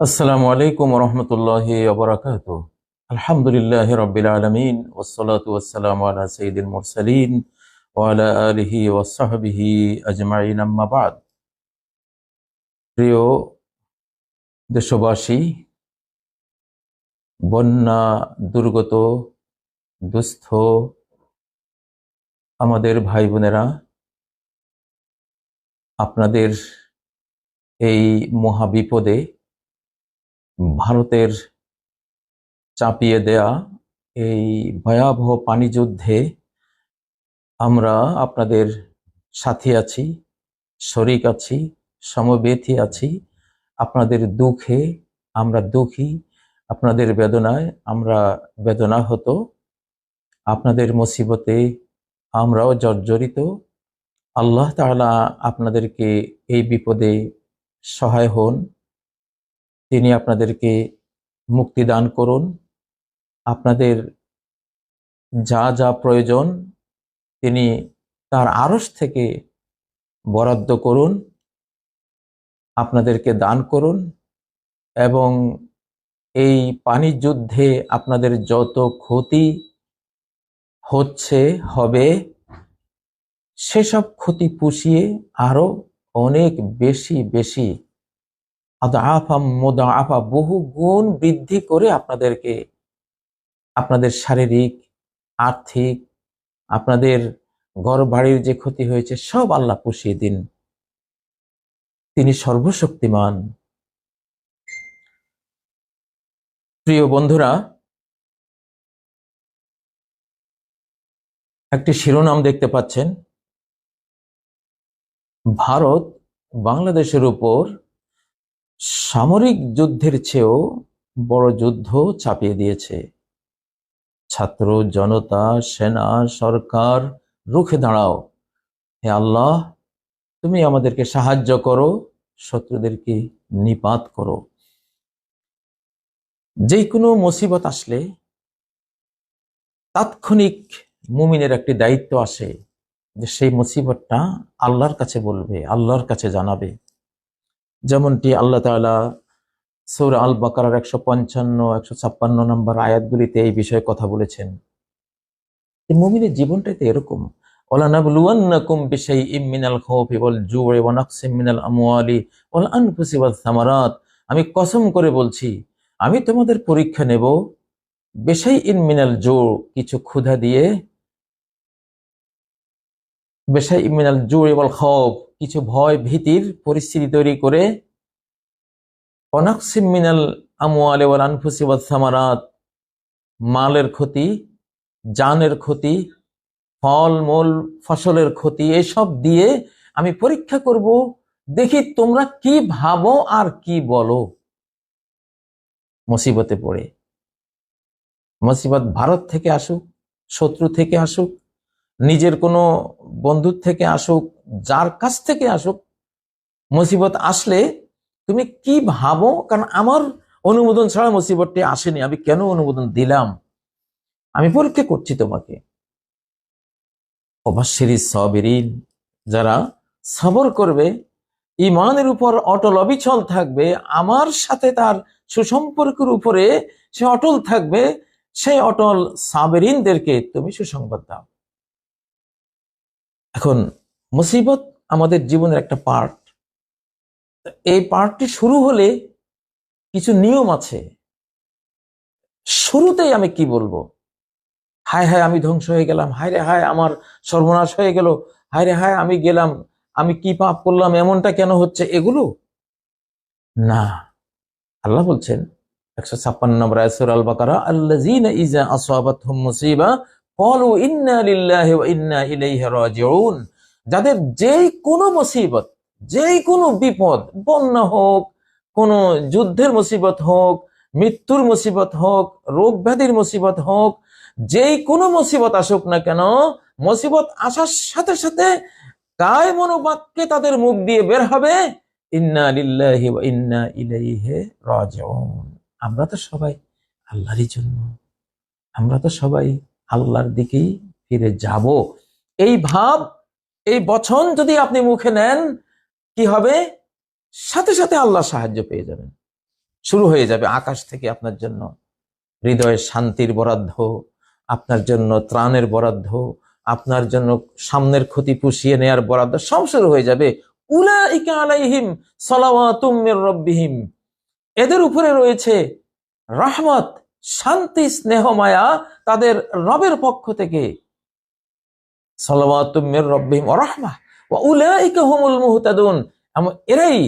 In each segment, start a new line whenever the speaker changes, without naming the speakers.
আসসালামু আলাইকুম রহমতুল্লাহ ওবরাকাত আলহামদুলিল্লাহ রবিল আলমিন ওসলাত ওসালাম আলা সঈদুল মুরসালিন ওয়ালা আলিহি ওসাহবিহি আজমাইন আম্মাবাদ প্রিয় দেশবাসী, বন্যা, দুর্গত, দুস্থ, আমাদের ভাই বোনেরা আপনাদের এই মহাবিপদে ভারতের চাপিয়ে দেয়া এই ভয়াবহ পানি যুদ্ধে আমরা আপনাদের সাথী আছি, শরিক আছি সমবেথী আছি। আপনাদের দুঃখে আমরা দুঃখী, আপনাদের বেদনায় আমরা বেদনা হতো আপনাদের মুসিবতে আমরাও জর্জরিত। আল্লাহ তাআলা আপনাদেরকে এই বিপদে সহায় হন। তিনি আপনাদেরকে মুক্তি দান করুন। আপনাদের যা যা প্রয়োজন তিনি তার আড়স থেকে বরাদ্দ করুন, আপনাদেরকে দান করুন এবং এই পানি যুদ্ধে আপনাদের যত ক্ষতি হচ্ছে, হবে, সেসব ক্ষতি পুষিয়ে আরও অনেক বেশি বেশি আফা মোদা আফা বহু গুণ বৃদ্ধি করে আপনাদেরকে, আপনাদের শারীরিক, আর্থিক, আপনাদের ঘর বাড়ির যে ক্ষতি হয়েছে, সব আল্লাহ পুষিয়ে দিন। তিনি সর্বশক্তিমান। প্রিয় বন্ধুরা, একটি শিরোনাম দেখতে পাচ্ছেন। ভারত বাংলাদেশের উপর সামরিক যুদ্ধের চেয়েও বড় যুদ্ধ চাপিয়ে দিয়েছে। ছাত্র, জনতা, সেনা, সরকার, রুখে দাঁড়াও। হে আল্লাহ, তুমি আমাদেরকে সাহায্য করো, শত্রুদেরকে নিপাত করো। যে কোনো মুসিবত আসলে তাৎক্ষণিক মুমিনের একটি দায়িত্ব আসে যে সেই মুসিবতটা আল্লাহর কাছে বলবে, আল্লাহর কাছে জানাবে। যেমনটি আল্লাহ তাআলা সৌর আল বাকার একশো পঞ্চান্ন, একশো ছাপ্পান্ন নম্বর আয়াতগুলিতে এই বিষয়ে কথা বলেছেন। মুমিনের জীবনটাই তো এরকম। আমি কসম করে বলছি, আমি তোমাদের পরীক্ষা নেব বেশাইইন মিনাল জু কিছু ক্ষুধা দিয়ে। বেশাই মিনাল জু'i ওয়াল খাউফ কিছু ভয় ভীতির পরিস্থিতি তৈরি করে অনাকসিম মিনাল আমওয়ালে ওয়াল আনফুসি ওয়াস সামারাত, মালের ক্ষতি, জানের ক্ষতি, ফল, মূল, ফসলের ক্ষতি, এসব দিয়ে আমি পরীক্ষা করব, দেখি তোমরা কি ভাবো আর কি বলো। মুসিবতে পড়ে। মুসিবত ভারত থেকে আসুক, শত্রু থেকে আসুক, নিজের কোনো বন্ধুর থেকে আসুক যার কাছ থেকে আসুক, মুসিবত আসলে তুমি কি ভাবো? কারণ আমার অনুমোদন ছাড়া মুসিবতটি আসেনি। আমি কেন অনুমোদন দিলাম? আমি পরীক্ষা করছি তোমাকে। অবাশ্বরী সবেরিন, যারা সবর করবে ইমানের উপর অটল অবিচল থাকবে, আমার সাথে তার সুসম্পর্কের উপরে সে অটল থাকবে, সেই অটল সাবেরিনদেরকে তুমি সুসংবাদ দাও। এখন মুসিবত আমাদের জীবনের একটা পার্ট এই পার্টটি শুরু হলে কিছু নিয়ম আছে। শুরুতেই আমি কি বলব? হায় হায় আমি ধ্বংস হয়ে গেলাম, হায় রে হায় আমার সর্বনাশ হয়ে গেল, হায় রে হায় আমি গেলাম, আমি কি পাপ করলাম, এমনটা কেন হচ্ছে এগুলো? না। আল্লাহ বলছেন, একশো ছাপ্পান্ন আল যাদের যেই কোনো মুসিবত, যেই কোনো বিপদ, বন্যা হোক, কোনো যুদ্ধের মুসিবত হোক, মৃত্যুর মুসিবত হোক, রোগ ব্যাধির মুসিবত হোক, যেই কোনো মুসিবত আসুক না কেন, মুসিবত আসার সাথে সাথে কায় মনোবাক্যে তাদের মুখ দিয়ে বের হবে, ইন্না ইন্না ইলাইহি আমরা তো সবাই আল্লাহরই জন্য, আমরা তো সবাই আল্লাহর দিকেই ফিরে যাব। এই ভাব এই বচন যদি আপনি মুখে নেন, কি হবে? সাথে সাথে আল্লাহ সাহায্য পেয়ে যাবেন। শুরু হয়ে যাবে আকাশ থেকে আপনার জন্য। হৃদয়ের শান্তির বরাদ্দ, আপনার জন্য ত্রাণের বরাদ্দ, আপনার জন্য সামনের ক্ষতি পুষিয়ে নেয়ার বরাদ্দ, সব শুরু হয়ে যাবে। উলাইকা আলাইহিম সালাওয়াতুম মির রব্বিহিম। এদের উপরে রয়েছে রহমত, শান্তি, স্নেহ, মায়া তাদের রবের পক্ষ থেকে। সালাওয়াতুম মির রব্বিহিম ওয়া রাহমাহ ওয়া উলাইকা হুমুল মুহতাদুন। এমন এরাই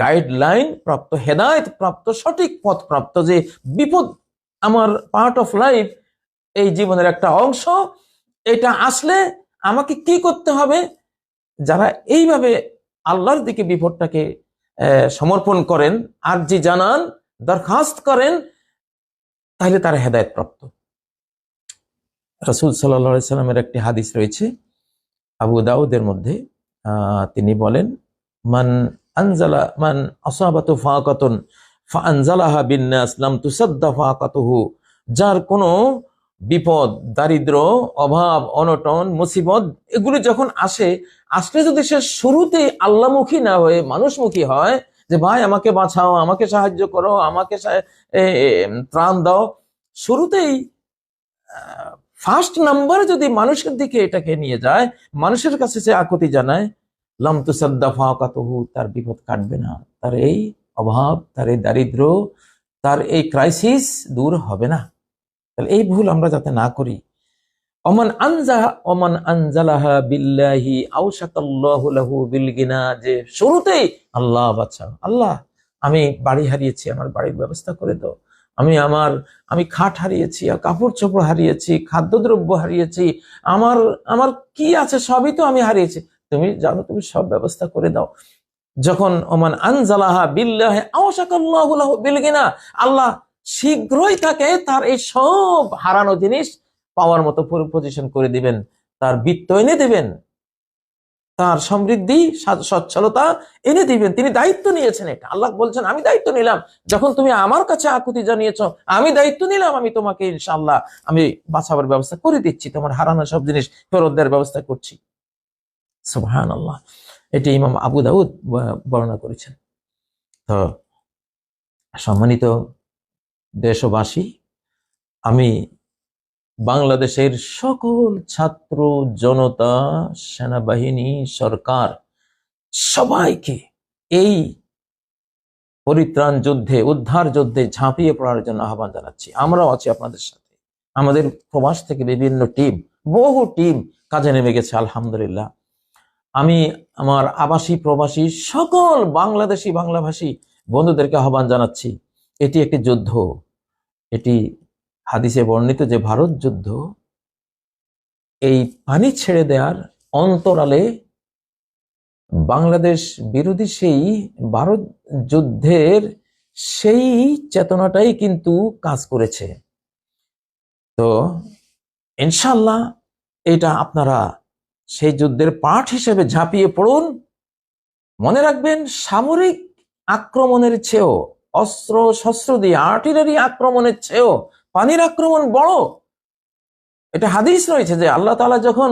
গাইডলাইন প্রাপ্ত, হেদায়েত প্রাপ্ত, সঠিক পথ প্রাপ্ত যে বিপদ আমার পার্ট অফ লাইফ এই জীবনের একটা অংশ, এটা আসলে আমাকে কি করতে হবে? যারা এইভাবে আল্লাহর দিকে বিপদটাকে সমর্পণ করেন আর যে জানান, দরখাস্ত করেন, তাহলে তারা হেদায়ত প্রাপ্ত। রসুল সাল্লা সাল্লামের একটি হাদিস রয়েছে। আবু দাউদের মধ্যে তিনি বলেন, মান আনজালা, মান আসাবাতু ফাকাতুন, ফাআনজালাহা বিন্নাস, লাম তুসাদ্দা ফাকাতুহু। যার কোনো বিপদ, দারিদ্র, অভাব, অনটন, মুসিবত, এগুলো যখন আসে, আসলে যদি সে শুরুতে আল্লাহমুখী না হয়ে, মানুষমুখী হয়, যে, ভাই, আমাকে বাঁচাও, আমাকে সাহায্য করো, আমাকে ত্রাণ দাও, শুরুতেই ফার্স্ট নাম্বার যদি মানুষের দিকে এটাকে নিয়ে যায়, মানুষের কাছে সে আকুতি জানায়, লাম তুসাদ্দা ফাকাতুহু তার বিপদ কাটবে না। তার এই অভাব, তার এই দারিদ্র, তার এই ক্রাইসিস দূর হবে না। তাহলে এই ভুল আমরা যাতে না করি। অমান আনজা, অমান আনজালাহা বিল্লাহি আউশাকাল্লাহু লাহু বিল গিনা যে শুরুতেই, আল্লাহ বাঁচাও আল্লাহ, আমি বাড়ি হারিয়েছি, আমার বাড়ির ব্যবস্থা করে দাও। আমি আমার, আমি খাট হারিয়েছি কাপড় চোপড় হারিয়েছি, খাদ্যদ্রব্য হারিয়েছি, আমার আমার কি আছে সবই তো আমি হারিয়েছি। তুমি জানো, তুমি সব ব্যবস্থা করে দাও। যখন ওমান আনজালাহা বিল্লাহি আউশাকাল্লাহু লাহু বিল আল্লাহ শীঘ্রই তাকে তার এই সব হারানো জিনিস পাওয়ার মতো পজিশন করে দিবেন, তার বৃত্ত এনে দিবেন। তার সমৃদ্ধি সচ্ছলতা এনে দিবেন। তিনি দায়িত্ব নিয়েছেন এটা। আল্লাহ বলছেন, আমি দায়িত্ব নিলাম। যখন তুমি আমার কাছে আকুতি জানিয়েছ, আমি দায়িত্ব নিলাম, আমি তোমাকে ইনশাল্লাহ আমি বাঁচাবার ব্যবস্থা করে দিচ্ছি। তোমার হারানো সব জিনিস ফেরত দেওয়ার ব্যবস্থা করছি। সুবহান আল্লাহ এটি ইমাম আবু দাউদ বর্ণনা করেছেন। তো সম্মানিত দেশবাসী, আমি বাংলাদেশের সকল ছাত্র, জনতা, সেনাবাহিনী, সরকার সবাইকে এই পরিত্রাণ যুদ্ধে, উদ্ধার যুদ্ধে ঝাঁপিয়ে পড়ার জন্য আহ্বান জানাচ্ছি। আমরাও আছি আপনাদের সাথে। আমাদের প্রবাস থেকে বিভিন্ন টিম, বহু টিম কাজে নেমে গেছে, আলহামদুলিল্লাহ। আমি আমার আবাসী, প্রবাসী, সকল বাংলাদেশি, বাংলাভাষী বন্ধুদেরকে আহ্বান জানাচ্ছি, এটি একটি যুদ্ধ, এটি হাদিসে বর্ণিত যে ভারত যুদ্ধ, এই পানি ছেড়ে দেওয়ার অন্তরালে বাংলাদেশ বিরোধী সেই ভারত যুদ্ধের সেই চেতনাটাই কিন্তু কাজ করেছে। তো ইনশাল্লাহ এটা আপনারা সেই যুদ্ধের পাঠ হিসেবে ঝাঁপিয়ে পড়ুন। মনে রাখবেন, সামরিক আক্রমণের চেয়েও অস্ত্র শস্ত্র দিয়ে আর্টিলারি আক্রমণের চেয়েও পানির আক্রমণ বড়। এটা হাদিস রয়েছে যে আল্লাহ তাআলা যখন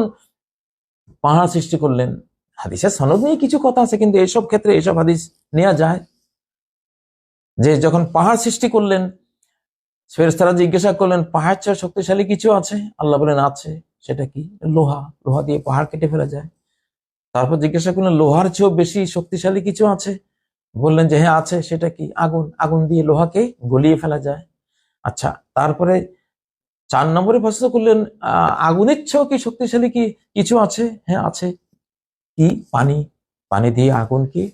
পাহাড় সৃষ্টি করলেন, হাদিসের সনদ নিয়ে কিছু কথা আছে, কিন্তু এসব ক্ষেত্রে এসব হাদিস নেওয়া যায়। যে যখন পাহাড় সৃষ্টি করলেন, ফেরেশতারা জিজ্ঞাসা করলেন, পাহাড় চেয়ে শক্তিশালী কিছু আছে? আল্লাহ বলেন, আছে। সেটা কি? লোহা লোহা দিয়ে পাহাড় কেটে ফেলা যায়। তারপর জিজ্ঞাসা করলেন, লোহার চেয়েও বেশি শক্তিশালী কিছু আছে? বললেন যে হ্যাঁ আছে। সেটা কি? আগুন আগুন দিয়ে লোহাকে গলিয়ে ফেলা যায়। আচ্ছা তারপরে চার নম্বরে প্রশ্ন করলেন আগুনের চেয়েও কি শক্তিশালী কি? কিছু আছে? হ্যাঁ আছে। কি? পানি? পানি দিয়ে আগুন কি?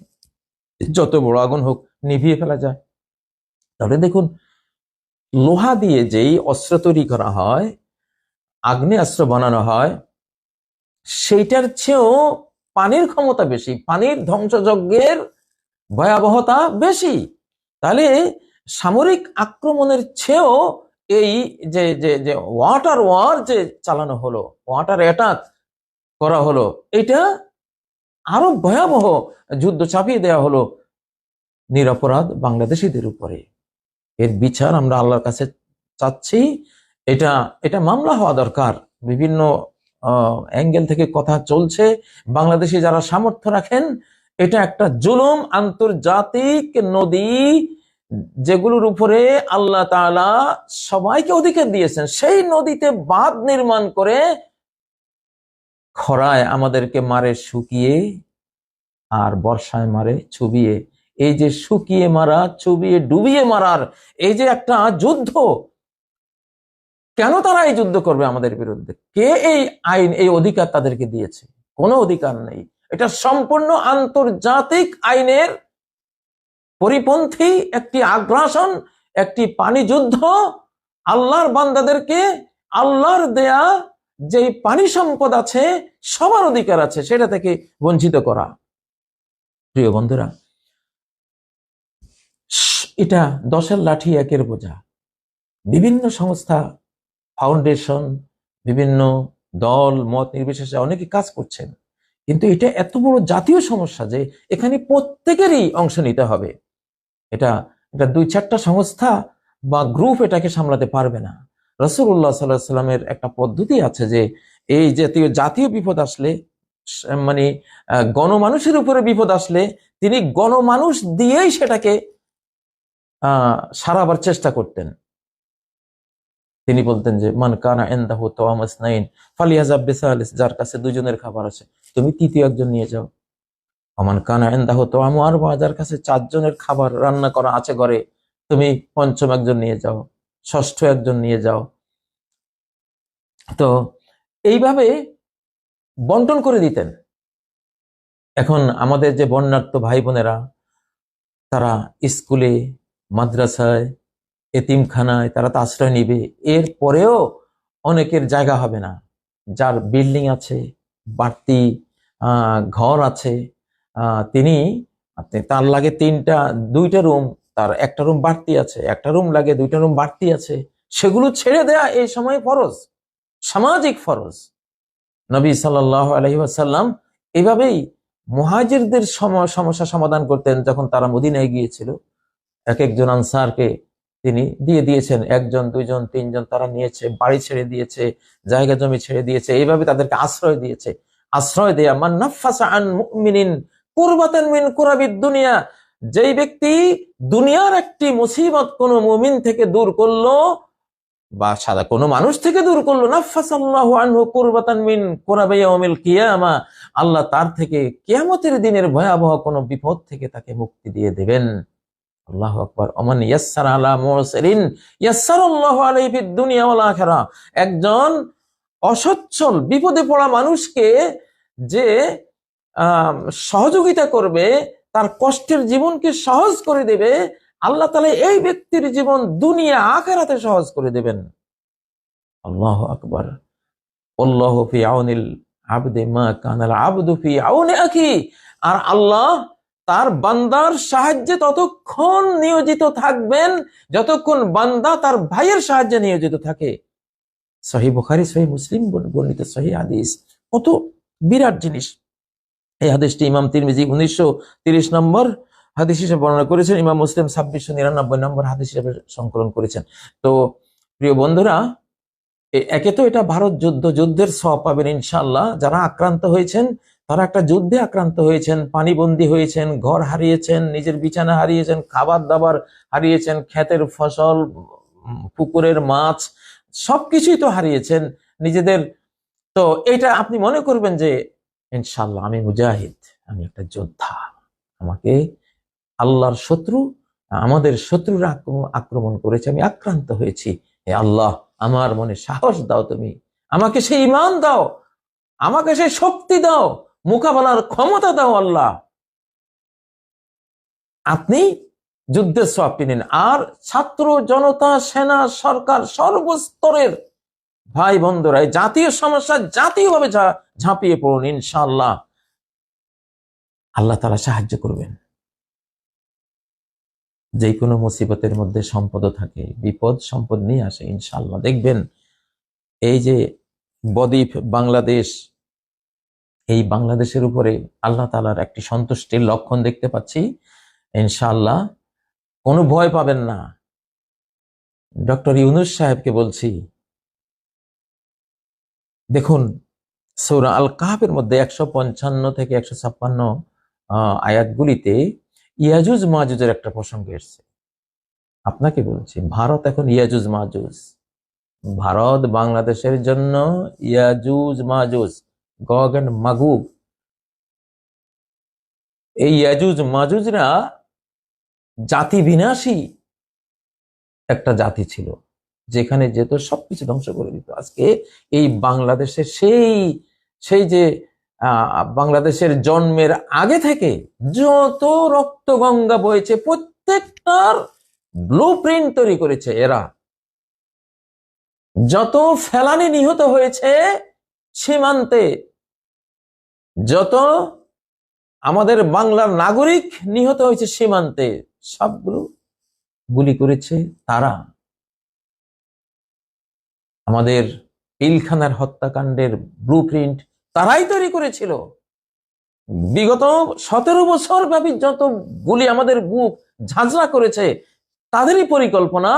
যত বড় আগুন হোক, নিভিয়ে ফেলা যায়। তাহলে দেখুন, লোহা দিয়ে যেই অস্ত্র তৈরি করা হয়, আগ্নেয়াস্ত্র বানানো হয়, সেইটার চেয়েও পানির ক্ষমতা বেশি, পানির ধ্বংসযজ্ঞের ভয়াবহতা বেশি। তাহলে সামরিক আক্রমণের চেয়েও এই যে যে যে ওয়াটার ওয়ার যে চালানো হলো, ওয়াটার অ্যাটাক করা হলো, এটা আরও ভয়াবহ যুদ্ধ চাপিয়ে দেওয়া হলো নিরাপরাধ বাংলাদেশিদের উপরে। এর বিচার আমরা আল্লাহর কাছে চাচ্ছি। এটা এটা মামলা হওয়া দরকার। বিভিন্ন অ্যাঙ্গেল থেকে কথা চলছে। বাংলাদেশে যারা সামর্থ্য রাখেন, এটা একটা জুলুম আন্তর্জাতিক নদী যেগুলোর উপরে আল্লাহ তাআলা সবাইকে অধিকার দিয়েছেন, সেই নদীতে বাঁধ নির্মাণ করে খরায় আমাদেরকে মারে শুকিয়ে আর বর্ষায় মারে চুবিয়ে। এই যে শুকিয়ে মারা, চুবিয়ে, ডুবিয়ে মারার এই যে একটা যুদ্ধ, কেন তারা এই যুদ্ধ করবে আমাদের বিরুদ্ধে? কে এই আইন, এই অধিকার তাদেরকে দিয়েছে? কোনো অধিকার নেই। এটা সম্পূর্ণ আন্তর্জাতিক আইনের পরিপন্থী, একটি আগ্রাসন, একটি পানি যুদ্ধ, আল্লাহর বান্দাদেরকে আল্লাহর দেয়া যেই পানি সম্পদ আছে, সবার অধিকার আছে, সেটা থেকে বঞ্চিত করা। প্রিয় বন্ধুরা, এটা দশের লাঠি একের বোঝা। বিভিন্ন সংস্থা, ফাউন্ডেশন, বিভিন্ন দল, মত নির্বিশেষে অনেকে কাজ করছেন। কিন্তু এটা এত বড় জাতীয় সমস্যা যে এখানে প্রত্যেকেরই অংশ নিতে হবে। এটা এটা দুই চারটা সংস্থা বা গ্রুপ এটাকে সামলাতে পারবে না। রসুল্লাহ সাল্লাহ সাল্লামের একটা পদ্ধতি আছে যে, এই জাতীয় জাতীয় বিপদ আসলে মানে গণমানুষের উপরে বিপদ আসলে, তিনি গণমানুষ দিয়েই সেটাকে সারাবার চেষ্টা করতেন। তিনি বলতেন যে, মান কানা এন্দাহু তোয়ামাস নাইন বেসালিস যার কাছে দুজনের খাবার আছে। তুমি তৃতীয় একজন নিয়ে যাও। অমান কানা এন্দাহু তোয়ামু আর যার কাছে চারজনের খাবার রান্না করা আছে ঘরে। তুমি পঞ্চম একজন নিয়ে যাও, ষষ্ঠ একজন নিয়ে যাও। তো এইভাবে বন্টন করে দিতেন। এখন আমাদের যে বন্যার্থ ভাই বোনেরা তারা স্কুলে, মাদ্রাসায়, এতিমখানায়, তারা তো আশ্রয় নিবে। এর পরেও অনেকের জায়গা হবে না। যার বিল্ডিং আছে, বাড়তি ঘর আছে তিনি আপনি তার লাগে তিনটা, দুইটা রুম তার একটা রুম বাড়তি আছে, একটা রুম লাগে, দুইটা রুম বাড়তি আছে, সেগুলো ছেড়ে দেয়া এই সময় ফরজ, সামাজিক ফরজ। নবী সাল্লাহ আলহি আসাল্লাম এভাবেই মুহাজিরদের সম- সমস্যা সমাধান করতেন যখন তারা মদিনায় গিয়েছিল। এক একজন আনসারকে তিনি দিয়ে দিয়েছেন, একজন, দুইজন, তিনজন তারা নিয়েছে, বাড়ি ছেড়ে দিয়েছে, জায়গা জমি ছেড়ে দিয়েছে এইভাবে তাদেরকে আশ্রয় দিয়েছে। আশ্রয় দেয়া, মান নাফাসা আন মুমিনিন মিন দুনিয়া। যেই ব্যক্তি দুনিয়ার একটি মুসিবত কোন মুমিন থেকে দূর করল বা সাদা কোনো মানুষ থেকে দূর করল কিয়ামা। আল্লাহ তার থেকে কিয়ামতের দিনের ভয়াবহ কোনো বিপদ থেকে তাকে মুক্তি দিয়ে দেবেন। আল্লাহ আকবার। অমান ইয়াসসার আলা মুরসালিন, ইয়াসসারাল্লাহু আলাইহি ফিদ দুনিয়া ওয়াল একজন অসচ্ছল, বিপদে পড়া মানুষকে যে সহযোগিতা করবে, তার কষ্টের জীবনকে সহজ করে দেবে, আল্লাহ তাআলা এই ব্যক্তির জীবন দুনিয়া আখেরাতে সহজ করে দেবেন। আল্লাহ আকবার। আর আল্লাহ তার বান্দার সাহায্যে ততক্ষণ নিয়োজিত থাকবেন, যতক্ষণ বান্দা তার ভাইয়ের সাহায্যে নিয়োজিত থাকে। সহি বুখারি, সহি মুসলিম বর্ণিত সহি হাদিস। কত বিরাট জিনিস। এই হাদিসটি ইমাম তিরমিজি উনিশশো তিরিশ নম্বর হাদিস হিসেবে বর্ণনা করেছেন। ইমাম মুসলিম ছাব্বিশশো নিরানব্বই নম্বর হাদিস হিসেবে সংকলন করেছেন। তো প্রিয় বন্ধুরা একে তো এটা ভারত যুদ্ধ, যুদ্ধের সব পাবেন ইনশাল্লাহ যারা আক্রান্ত হয়েছেন, তারা একটা যুদ্ধে আক্রান্ত হয়েছেন, পানিবন্দী হয়েছেন, ঘর হারিয়েছেন, নিজের বিছানা হারিয়েছেন খাবার দাবার হারিয়েছেন, ক্ষেতের ফসল, পুকুরের মাছ, সবকিছুই তো হারিয়েছেন নিজেদের। তো এটা আপনি মনে করবেন যে ইনশাল্লাহ আমি মুজাহিদ, আমি একটা যোদ্ধা। আমাকে আল্লাহর শত্রু, আমাদের শত্রুরা আক্রমণ- করেছে, আমি আক্রান্ত হয়েছি। হে আল্লাহ, আমার মনে সাহস দাও তুমি। আমাকে সেই ইমান দাও, আমাকে সেই শক্তি দাও, মোকাবেলার ক্ষমতা দাও আল্লাহ। আপনি যুদ্ধের নিন আর ছাত্র, জনতা, সেনা, সরকার সর্বস্তরের ভাই বন্ধুরা জাতীয় সমস্যা জাতীয়ভাবে ঝা- ঝাঁপিয়ে পড়ুন, ইনশাআল্লাহ। আল্লাহ তারা সাহায্য করবেন। যে কোনো মুসিবতের মধ্যে সম্পদও থাকে, বিপদ সম্পদ নিয়ে আসে, ইনশাআল্লাহ। দেখবেন, এই যে বদ্বীপ বাংলাদেশ, এই বাংলাদেশের উপরে আল্লাহ তালার একটি সন্তুষ্টির লক্ষণ দেখতে পাচ্ছি ইনশাল্লাহ কোনো ভয় পাবেন না। ডক্টর ইউনুস সাহেবকে বলছি দেখুন, সৌরা আল কাহাবের মধ্যে একশো পঞ্চান্ন থেকে একশো ছাপ্পান্ন আয়াতগুলিতে ইয়াজুজ মাজুজের একটা প্রসঙ্গ এসছে। আপনাকে বলছি, ভারত এখন ইয়াজুজ মাজুজ ভারত বাংলাদেশের জন্য ইয়াজুজ মাজুজ গগ অ্যান্ড মাগুগ এই ইয়াজুজ মাজুজরা জাতি বিনাশী একটা জাতি ছিল। যেখানে যেত সবকিছু ধ্বংস করে দিত। আজকে এই বাংলাদেশের সেই সেই যে বাংলাদেশের জন্মের আগে থেকে যত রক্ত গঙ্গা বয়েছে প্রত্যেকটার ব্লু প্রিন্ট তৈরি করেছে এরা। যত ফেলানি নিহত হয়েছে সীমান্তে, যত আমাদের বাংলার নাগরিক নিহত হয়েছে সীমান্তে, সবগুলো গুলি করেছে তারা। আমাদের পিলখানার হত্যাকাণ্ডের ব্লু প্রিন্ট তারাই তৈরি করেছিল। বিগত সতেরো বছর ব্যাপী যত গুলি আমাদের বুক ঝাঁঝরা করেছে, তাদেরই পরিকল্পনা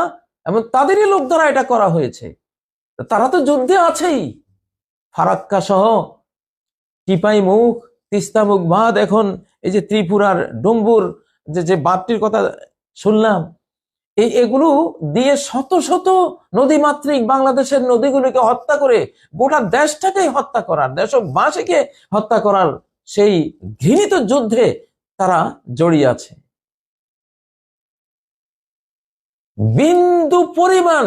এবং তাদেরই লোক দ্বারা এটা করা হয়েছে। তারা তো যুদ্ধে আছেই। ফারাক্কা সহ টিপাই মুখ, তিস্তা মুখ, বাঁধ, এখন এই যে ত্রিপুরার ডম্বুর যে যে বাঁধটির কথা শুনলাম এই এগুলো দিয়ে শত শত নদীমাতৃক বাংলাদেশের নদীগুলোকে হত্যা করে গোটা দেশটাকেই হত্যা করার, দেশবাসীকে হত্যা করার সেই ঘৃণিত যুদ্ধে তারা জড়িয়ে আছে। বিন্দু পরিমাণ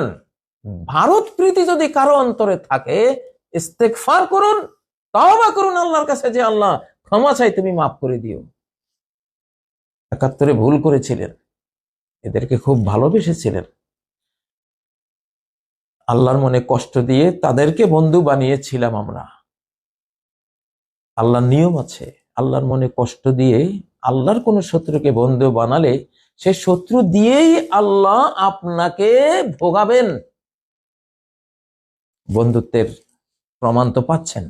ভারত প্রীতি যদি কারও অন্তরে থাকে ইস্তেকফার করুন, তওবা করুন আল্লাহর কাছে যে আল্লাহ ক্ষমা চাই, তুমি মাফ করে দিও। একাত্তরে ভুল করেছিলেন। এদেরকে খুব ভালোবেসেছিলেন। আল্লাহর মনে কষ্ট দিয়ে তাদেরকে বন্ধু বানিয়েছিলাম আমরা। আল্লাহর নিয়ম আছে, আল্লাহর মনে কষ্ট দিয়ে আল্লাহর কোন শত্রুকে বন্ধু বানালে সে শত্রু দিয়েই আল্লাহ আপনাকে ভোগাবেন। বন্ধুত্বের প্রমাণ তো পাচ্ছেন,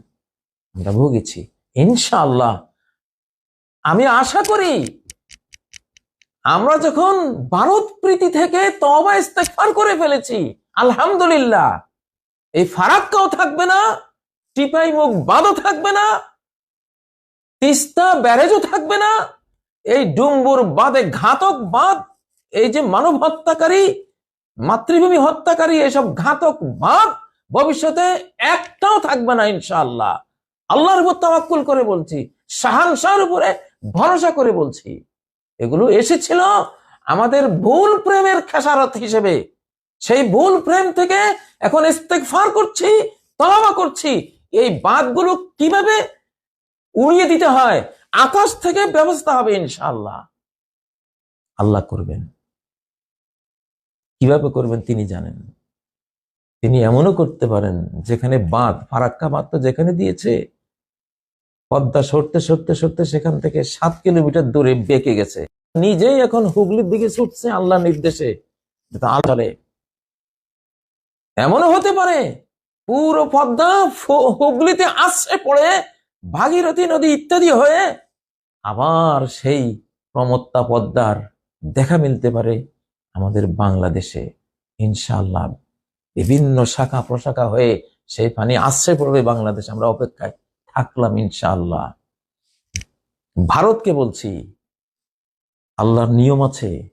আমরা ভুগেছি। ইনশাআল্লাহ, আমি আশা করি আমরা যখন ভারত প্রীতি থেকে তবা ইস্তেকফার করে ফেলেছি, আলহামদুলিল্লাহ। এই ফারাক্কাও থাকবে না টিপাই মুখ বাদও থাকবে না, তিস্তা ব্যারেজও থাকবে না, এই ডুম্বুর বাদে ঘাতক বাদ এই যে মানব হত্যাকারী, মাতৃভূমি হত্যাকারী, এসব ঘাতক বাদ ভবিষ্যতে একটাও থাকবে না, ইনশাআল্লাহ। আল্লাহর উপর তাওয়াক্কুল করে বলছি, শাহানশাহর উপরে ভরসা করে বলছি। এগুলো এসেছিল আমাদের ভুল প্রেমের খেসারত হিসেবে। সেই ভুল প্রেম থেকে এখন ইস্তেকফার করছি, তওবা করছি। এই বাদগুলো কীভাবে উড়িয়ে দিতে হয়? আকাশ থেকে ব্যবস্থা হবে ইনশাল্লাহ আল্লাহ করবেন। কীভাবে করবেন তিনি জানেন। তিনি এমনও করতে পারেন যেখানে বাঁধ ফারাক্কা বাঁধ তো যেখানে দিয়েছে। পদ্মা সরতে সরতে সরতে সেখান থেকে সাত কিলোমিটার দূরে বেঁকে গেছে। নিজেই এখন হুগলির দিকে ছুটছে আল্লাহ নির্দেশে। চলে এমনও হতে পারে, পুরো পদ্মা হুগলিতে আশ্রে পড়ে, ভাগীরথী নদী ইত্যাদি হয়ে আবার সেই প্রমত্তা পদ্মার দেখা মিলতে পারে আমাদের বাংলাদেশে। ইনশাআল্লাহ বিভিন্ন শাখা প্রশাখা হয়ে সেই পানি আশ্রয় পড়বে বাংলাদেশ, আমরা অপেক্ষায়। থাকলাম ইনশাআল্লাহ। ভারতকে বলছি, আল্লাহর নিয়ম আছে,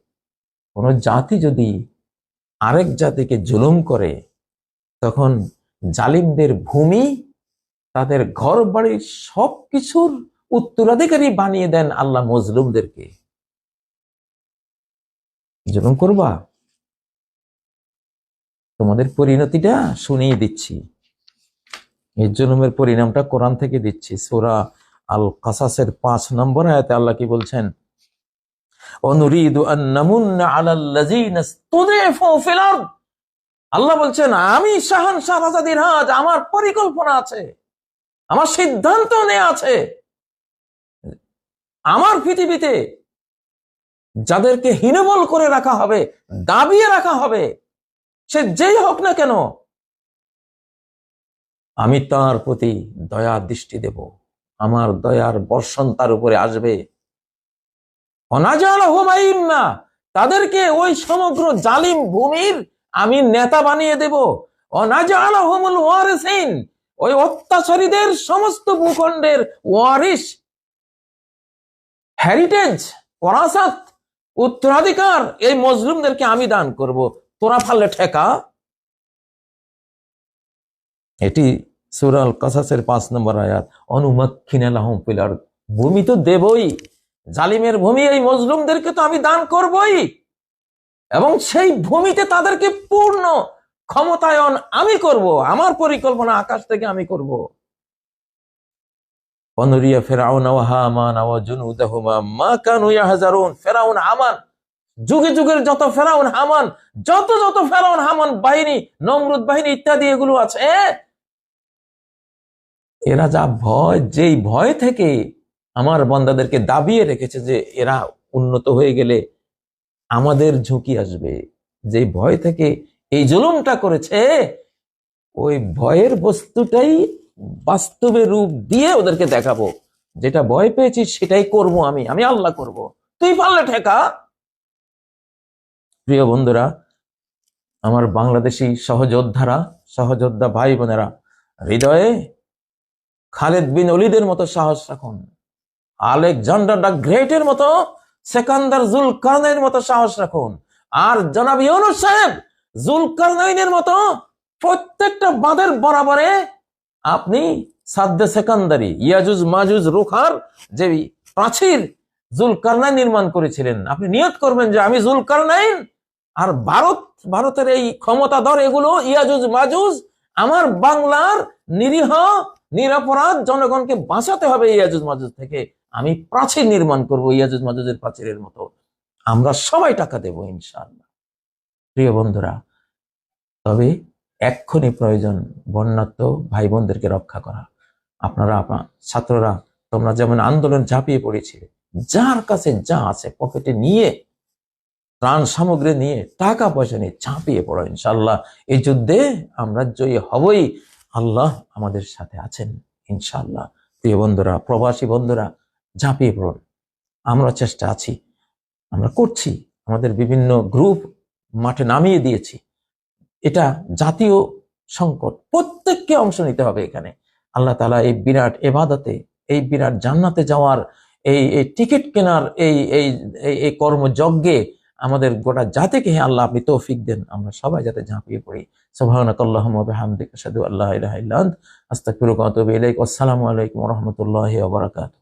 কোন জাতি যদি আরেক জাতিকে জুলুম করে, তখন জালিমদের ভূমি তাদের ঘর বাড়ির সবকিছুর উত্তরাধিকারী বানিয়ে দেন আল্লাহ মজলুমদেরকে। জুলুম করবা? তোমাদের পরিণতিটা শুনিয়ে দিচ্ছি। এই জুলুমের পরিণামটা কোরআন থেকে দিচ্ছি। সোরা আল কাসাসের পাঁচ নম্বর আয়াতে আল্লাহ কি বলছেন? আল্লাহ বলছেন, আমি শাহান হাজ আমার পরিকল্পনা আছে, আমার সিদ্ধান্ত নেওয়া আছে। আমার পৃথিবীতে যাদেরকে হীনবল করে রাখা হবে, দাবিয়ে রাখা হবে, সে যেই হোক না কেন আমি তার প্রতি দয়া দৃষ্টি দেব। আমার দয়ার বর্ষণ তার উপরে আসবে। অনাজাল হুমাইম্মা তাদেরকে ওই সমগ্র জালিম ভূমির আমি নেতা বানিয়ে দেব। অনাজাল হুমুল ওয়ারিসিন, ওই অত্যাচারীদের সমস্ত ভূখণ্ডের ওয়ারিস হেরিটেজ, ওরাসাত, উত্তরাধিকার, এই মজলুমদেরকে আমি দান করব। তোরা ফাললে ঠেকা। এটি সুরাল কাসাসের পাঁচ নম্বর আয়াত। অনুমক্ষিন আলাহম পিলার ভূমি তো দেবই। জালিমের ভূমি এই মজলুমদেরকে তো আমি দান করবই। এবং সেই ভূমিতে তাদেরকে পূর্ণ ক্ষমতায়ন আমি করব। আমার পরিকল্পনা আকাশ থেকে আমি করব। ফেরাউন হামান জুনুদাহুমা মা কানু ফেরাউন, হামান। যুগে যুগের যত ফেরাউন, হামান, যত যত ফেরাউন, হামান বাহিনী, নমরুদ বাহিনী ইত্যাদি এগুলো আছে। এরা যা ভয়, যেই ভয় থেকে আমার বন্দাদেরকে দাবিয়ে রেখেছে যে এরা উন্নত হয়ে গেলে আমাদের ঝুঁকি আসবে। যে ভয় থেকে এই জুলুমটা করেছে, ওই ভয়ের বস্তুটাই বাস্তবে রূপ দিয়ে ওদেরকে দেখাবো। যেটা ভয় পেয়েছি সেটাই করব আমি আমি আল্লাহ করব। তুই পারলে ঠেকা। প্রিয় বন্ধুরা, আমার বাংলাদেশি সহযোদ্ধারা, সহযোদ্ধা ভাই বোনেরা, হৃদয়ে খালেদ বিন অলিদের মতো সাহস রাখুন। আলেকজান্ডার দ্য গ্রেটের মতো, সেকান্দার জুল জুলকারনের মতো সাহস রাখুন। আর জনাব ইউনুস সাহেব, জুলকারনাইনের মতো প্রত্যেকটা বাঁধের বরাবরে আপনি সাদ্দে সেকান্দারি, ইয়াজুজ মাজুজ রুখার যে প্রাচীর জুলকারনাইন নির্মাণ করেছিলেন, আপনি নিয়ত করবেন যে আমি জুল জুলকারনাইন আর ভারত, ভারতের এই ক্ষমতাধর এগুলো ইয়াজুজ মাজুজ, আমার বাংলার নিরীহ নিরাপরাধ জনগণকে বাঁচাতে হবে ইয়াজুজ মাজুজ থেকে। আমি প্রাচীর নির্মাণ করব ইয়াজুজ মাজুজের প্রাচীরের মতো। আমরা সবাই টাকা দেব, ইনশাআল্লাহ। প্রিয় বন্ধুরা, তবে এক্ষুনি প্রয়োজন বন্যাত্ম ভাই বোনদেরকে রক্ষা করা। আপনারা, আপনা- ছাত্ররা, তোমরা যেমন আন্দোলন ঝাঁপিয়ে পড়েছিলে যার কাছে যা আছে পকেটে নিয়ে, ত্রাণ সামগ্রী নিয়ে টাকা পয়সা নিয়ে ঝাঁপিয়ে পড়ো ইনশাল্লাহ এই যুদ্ধে আমরা জয়ী হবই। আল্লাহ আমাদের সাথে আছেন ইনশাল্লাহ প্রিয় বন্ধুরা, প্রবাসী বন্ধুরা, ঝাঁপিয়ে পড়ুন। আমরা চেষ্টা আছি, আমরা করছি, আমাদের বিভিন্ন গ্রুপ মাঠে নামিয়ে দিয়েছি। এটা জাতীয় সংকট, প্রত্যেককে অংশ নিতে হবে এখানে। আল্লাহ তালা এই বিরাট এবাদতে, এই বিরাট জান্নাতে যাওয়ার, এই এই টিকিট কেনার এই- এই কর্মযজ্ঞে আমাদের গোটা জাতিকে হে আল্লাহ আপনি তৌফিক দেন। আমরা সবাই যাতে ঝাঁপিয়ে পড়ি। সুবহানাকাল্লাহুম্মা ওয়া বিহামদিকা, আশহাদু আল্লা ইলাহা ইল্লা আনতা, আস্তাগফিরুকা ওয়া আতুবু ইলাইক। আসসালামু আলাইকুম রহমতুল্লাহ বারাকাতুহু।